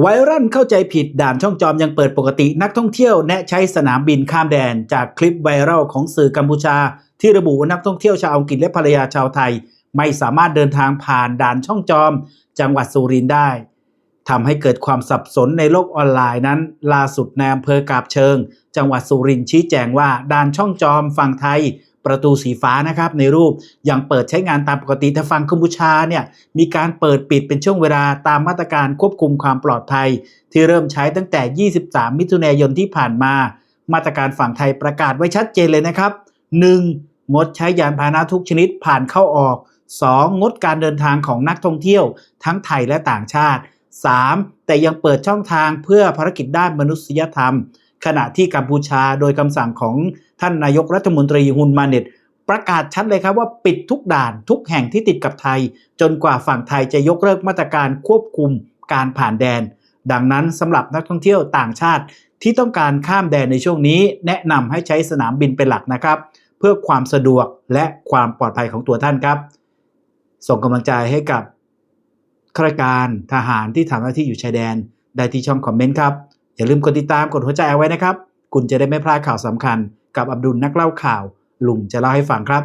ไวรัลเข้าใจผิดด่านช่องจอมยังเปิดปกตินักท่องเที่ยวแนะใช้สนามบินข้ามแดน จากคลิปไวรัลของสื่อกัมพูชา ที่ระบุว่านักท่องเที่ยวชาวอังกฤษและภรรยาชาวไทย ไม่สามารถเดินทางผ่านด่านช่องจอม จังหวัดสุรินทร์ได้ทำให้เกิดความสับสนในโลกออนไลน์นั้น ล่าสุดในอำเภอกาบเชิง จังหวัดสุรินทร์ชี้แจงว่าด่านช่องจอมฝั่งไทย ประตูสีฟ้านะครับในรูปยังเปิดใช้งานตามปกติแต่ฝั่งกัมพูชาเนี่ยมีการเปิดปิดเป็นช่วงเวลาตามมาตรการควบคุมความปลอดภัย ที่เริ่มใช้ตั้งแต่ 23 มิถุนายนที่ผ่านมา มาตรการฝั่งไทยประกาศไว้ชัดเจนเลยนะครับ 1. งดใช้ยานพาหนะทุกชนิดผ่านเข้าออก 2. งดการเดินทางของนักท่องเที่ยวทั้งไทยและต่างชาติ 3. แต่ยังเปิดช่องทางเพื่อภารกิจด้านมนุษยธรรม ขณะที่กัมพูชาโดยคำสั่งของท่านนายกรัฐมนตรีฮุนมาเน็ตประกาศชัดเลยครับว่าปิดทุกด่านทุกแห่งที่ติดกับไทย จนกว่าฝั่งไทยจะยกเลิกมาตรการควบคุมการผ่านแดน ดังนั้นสำหรับนักท่องเที่ยวต่างชาติที่ต้องการข้ามแดนในช่วงนี้ แนะนำให้ใช้สนามบินเป็นหลักนะครับ เพื่อความสะดวกและความปลอดภัยของตัวท่านครับ ส่งกำลังใจให้กับข้าราชการทหารที่ทำหน้าที่อยู่ชายแดนได้ที่ช่องคอมเมนต์ครับ อย่าลืมกดติดตามกดหัวใจเอาไว้นะครับ คุณจะได้ไม่พลาดข่าวสำคัญ กับอับดุลนักเล่าข่าว ลุงจะเล่าให้ฟังครับ